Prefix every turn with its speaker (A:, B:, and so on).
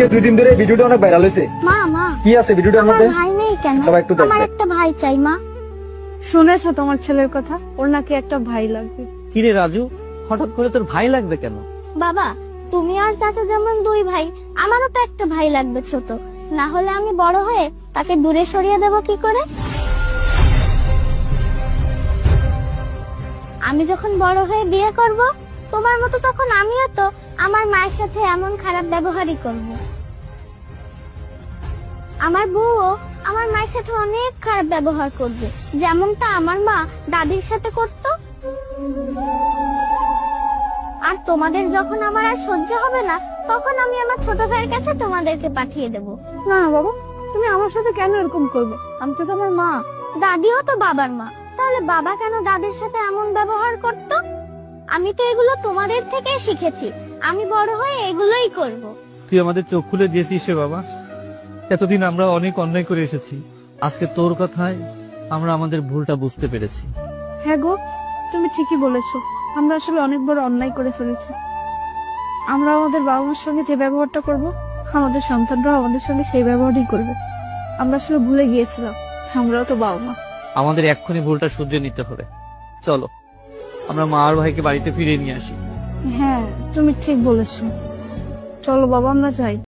A: আজকে দুই দিন ধরে ভিডিওটা অনেক ভাইরাল হয়েছে।
B: মা মা।
A: কি আছে ভিডিওটার মধ্যে?
B: ভাই নেই কেন?
A: সবাই একটু।
B: আমার একটা ভাই চাই মা।
C: শুনেছো তোমার ছেলের কথা? ওর নাকি একটা ভাই লাগবে।
D: কিরে রাজু হঠাৎ করে তোর ভাই লাগবে কেন?
B: বাবা তুমি আর চাচা যেমন দুই ভাই আমারও তো একটা ভাই লাগবে ছোট। না হলে আমি বড় হয়ে তাকে দূরে সরিয়ে দেব কি করে? আমি যখন বড় হয়ে বিয়ে করব তোমার মতো তখন আমিও তো আমার মায়ের সাথে এমন খারাপ ব্যবহারই করব। আমার বউও আমার মায়ের সাথে অনেক খারাপ ব্যবহার করবে। যেমনটা আমার মা দাদির সাথে করতো। আর তোমাদের যখন আমার আর সহ্য হবে না তখন আমি আমার ছোট ভাইয়ের কাছে তোমাদেরকে পাঠিয়ে দেব।
C: না না বাবা তুমি আমার সাথে কেন এরকম করবে? আমি তো তোমার মা।
B: দাদিও তো বাবার মা। তাহলে বাবা কেন দাদির সাথে এমন ব্যবহার করত? আমি তো এগুলো তোমাদের থেকে শিখেছি। আমি বড় হয়ে এগুলোই করব।
D: তুই আমাদের চোখ খুলে দিয়েছিস রে বাবা। এতদিন আমরা অনেক অন্যায় করে এসেছি। আজকে তোর কথায় আমরা আমাদের ভুলটা বুঝতে পেরেছি।
C: হ্যাঁ গো তুমি ঠিকই বলেছ। আমরা আসলে অনেক বড় অন্যায় করে ফেলেছি। আমরা আমাদের বাবা মার সঙ্গে যে ব্যবহারটা করব আমাদের সন্তানরাও আমাদের সঙ্গে সেই ব্যবহারই করবে। আমরা আসলে ভুলে গিয়েছিলাম। আমরাও তো বাবা মা
D: আমাদের এক্ষুনি ভুলটা শুধরে নিতে হবে। চলো। আমরা মা আর ভাইকে বাড়িতে ফিরে নিয়ে আসি।
C: হ্যাঁ তুমি ঠিক বলেছ। চলো বাবা, আমরা যাই।